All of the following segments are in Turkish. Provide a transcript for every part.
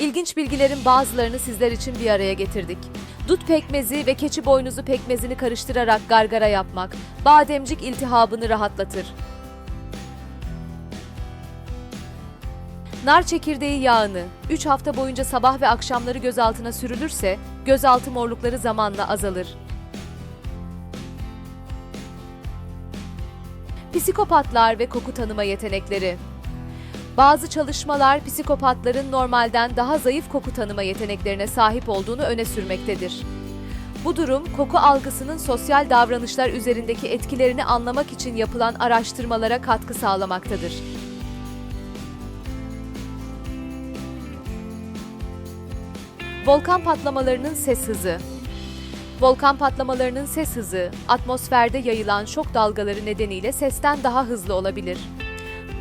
İlginç bilgilerin bazılarını sizler için bir araya getirdik. Dut pekmezi ve keçi boynuzu pekmezini karıştırarak gargara yapmak, bademcik iltihabını rahatlatır. Nar çekirdeği yağını 3 hafta boyunca sabah ve akşamları gözaltına sürülürse gözaltı morlukları zamanla azalır. Psikopatlar ve koku tanıma yetenekleri. Bazı çalışmalar psikopatların normalden daha zayıf koku tanıma yeteneklerine sahip olduğunu öne sürmektedir. Bu durum koku algısının sosyal davranışlar üzerindeki etkilerini anlamak için yapılan araştırmalara katkı sağlamaktadır. Volkan patlamalarının ses hızı. Volkan patlamalarının ses hızı, atmosferde yayılan şok dalgaları nedeniyle sesten daha hızlı olabilir.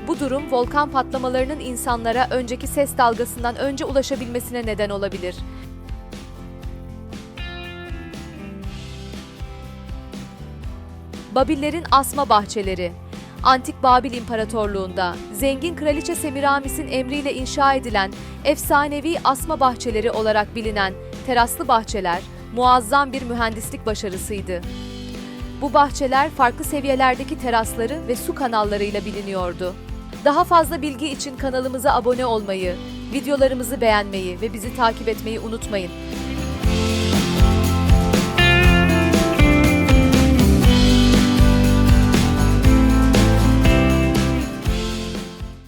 Bu durum volkan patlamalarının insanlara önceki ses dalgasından önce ulaşabilmesine neden olabilir. Babillerin asma bahçeleri Antik Babil İmparatorluğu'nda zengin kraliçe Semiramis'in emriyle inşa edilen efsanevi asma bahçeleri olarak bilinen teraslı bahçeler muazzam bir mühendislik başarısıydı. Bu bahçeler farklı seviyelerdeki terasları ve su kanallarıyla biliniyordu. Daha fazla bilgi için kanalımıza abone olmayı, videolarımızı beğenmeyi ve bizi takip etmeyi unutmayın.